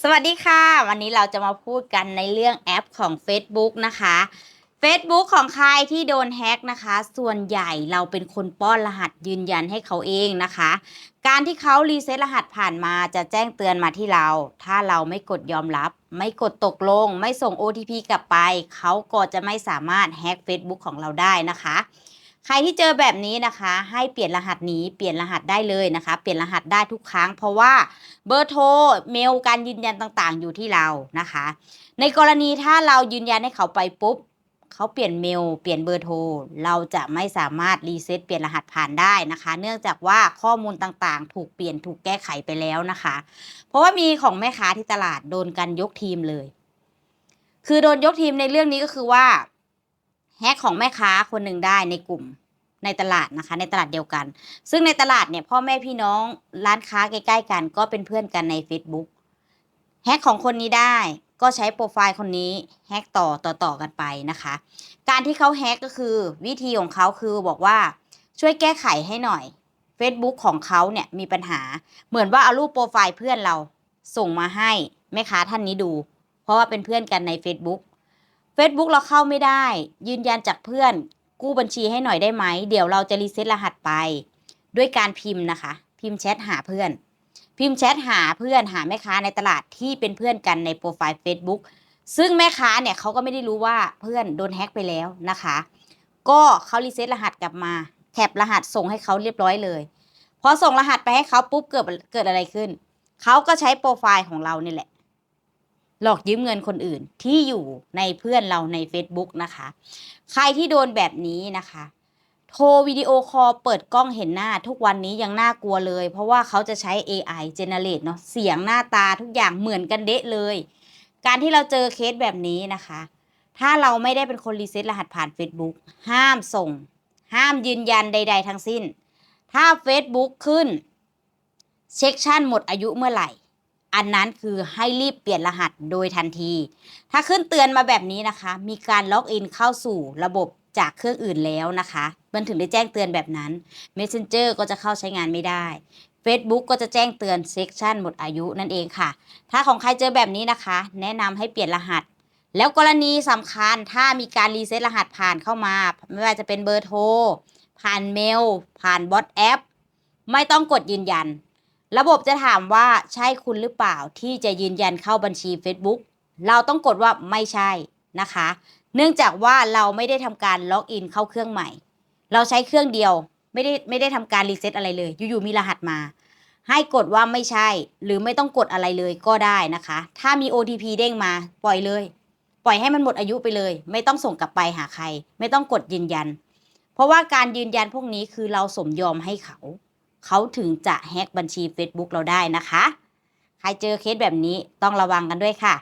สวัสดีค่ะ วันนี้เราจะมาพูดกันในเรื่องแอปของ Facebook นะคะ Facebook ของใครที่โดนแฮ็กนะคะ ส่วนใหญ่เราเป็นคนป้อนรหัสยืนยันให้เขาเองนะคะ การที่เขารีเซ็ตรหัสผ่านมาจะแจ้งเตือนมาที่เรา ถ้าเราไม่กดยอมรับ ไม่กดตกลง ไม่ส่ง OTP กลับไป เขาก็จะไม่สามารถแฮ็ก Facebook ของเราได้นะคะ ใครที่เจอแบบนี้นะคะ ให้เปลี่ยนรหัสนี้เปลี่ยนรหัสได้เลยนะคะ เปลี่ยนรหัสได้ทุกครั้ง เพราะว่าเบอร์โทรเมลการยืนยันต่างๆ อยู่ที่เรานะคะ ในกรณีถ้าเรายืนยันให้เขาไปปุ๊บเขาเปลี่ยนเมลเปลี่ยนเบอร์โทรเราจะไม่สามารถรีเซ็ตเปลี่ยนรหัสผ่านได้นะคะ เนื่องจากว่าข้อมูลต่างๆ ถูกเปลี่ยนถูกแก้ไขไปแล้วนะคะ เพราะว่ามีของแม่ค้าที่ตลาดโดนกันยกทีมเลย คือโดนยกทีมในเรื่องนี้ก็คือว่า แฮกของแม่ค้าคนหนึ่งได้ในกลุ่มในตลาดนะคะ ในตลาดเดียวกัน ซึ่งในตลาดเนี่ยพ่อแม่พี่น้องร้านค้าใกล้ๆกัน ก็เป็นเพื่อนกันใน Facebook แฮกของคนนี้ได้ก็ใช้โปรไฟล์คนนี้แฮกต่อต่อต่อกันไปนะคะ การที่เขาแฮกก็คือวิธีของเขาคือบอกว่าช่วยแก้ไขให้หน่อย Facebook ของเขาเนี่ยมีปัญหา เหมือนว่าเอารูปโปรไฟล์เพื่อนเราส่งมาให้แม่ค้าท่านนี้ดู เพราะว่าเป็นเพื่อนกันใน Facebook Facebook เราเข้าไม่ได้ ยืนยันจากเพื่อน กู้บัญชีให้หน่อยได้ไหม เดี๋ยวเราจะรีเซ็ตรหัสไป ด้วยการพิมพ์นะคะ พิมพ์แชทหาเพื่อน พิมพ์แชทหาเพื่อนหาแม่ค้าในตลาดที่เป็นเพื่อนกันในโปรไฟล์ Facebook ซึ่งแม่ค้าเนี่ยเขาก็ไม่ได้รู้ว่าเพื่อนโดนแฮ็กไปแล้วนะคะ ก็เขารีเซ็ตรหัสกลับมา แคปรหัสส่งให้เขาเรียบร้อยเลย พอส่งรหัสไปให้เขาปุ๊บเกิดเกิดอะไรขึ้น เขาก็ใช้โปรไฟล์ของเราเนี่แหละ หลอกยืมเงินคนอื่นที่อยู่ในเพื่อนเราใน Facebook นะคะ ใครที่โดนแบบนี้นะคะ โทรวิดีโอคอลเปิดกล้องเห็นหน้าทุกวันนี้ยังน่ากลัวเลย เพราะว่าเขาจะใช้ AI generate เนาะเสียงหน้าตาทุกอย่างเหมือนกันเดะเลย การที่เราเจอเคสแบบนี้นะคะ ถ้าเราไม่ได้เป็นคนรีเซ็ตรหัสผ่าน Facebook ห้ามส่ง ห้ามยืนยันใด ๆ ทั้งสิ้น ถ้า Facebook ขึ้นเช็คชั่นหมดอายุเมื่อไหร่ อันนั้นคือให้รีบเปลี่ยนรหัสโดยทันที ถ้าขึ้นเตือนมาแบบนี้นะคะ มีการล็อกอินเข้าสู่ระบบจากเครื่องอื่นแล้วนะคะ มันถึงได้แจ้งเตือนแบบนั้น Messenger ก็จะเข้าใช้งานไม่ได้ Facebook ก็จะแจ้งเตือนเซ็กชันหมดอายุนั่นเองค่ะ ถ้าของใครเจอแบบนี้นะคะ แนะนำให้เปลี่ยนรหัส แล้วกรณีสำคัญถ้ามีการรีเซ็ตรหัสผ่านเข้ามา ไม่ว่าจะเป็นเบอร์โทรผ่านเมล ผ่านบอทแอปไม่ต้องกดยืนยัน ระบบจะถามว่าใช่คุณหรือเปล่าที่จะยืนยันเข้าบัญชี Facebook เราต้องกดว่าไม่ใช่นะคะ เนื่องจากว่าเราไม่ได้ทำการล็อกอินเข้าเครื่องใหม่ เราใช้เครื่องเดียวไม่ได้ไม่ได้ทำการรีเซ็ตอะไรเลย อยู่ๆมีรหัสมา ให้กดว่าไม่ใช่ หรือไม่ต้องกดอะไรเลยก็ได้นะคะ ถ้ามี OTP เด้งมาปล่อยเลย ปล่อยให้มันหมดอายุไปเลย ไม่ต้องส่งกลับไปหาใคร ไม่ต้องกดยืนยัน เพราะว่าการยืนยันพวกนี้คือเราสมยอมให้เขา เขาถึงจะแฮ็กบัญชี Facebook เราได้นะคะ ใครเจอเคสแบบนี้ต้องระวังกันด้วยค่ะ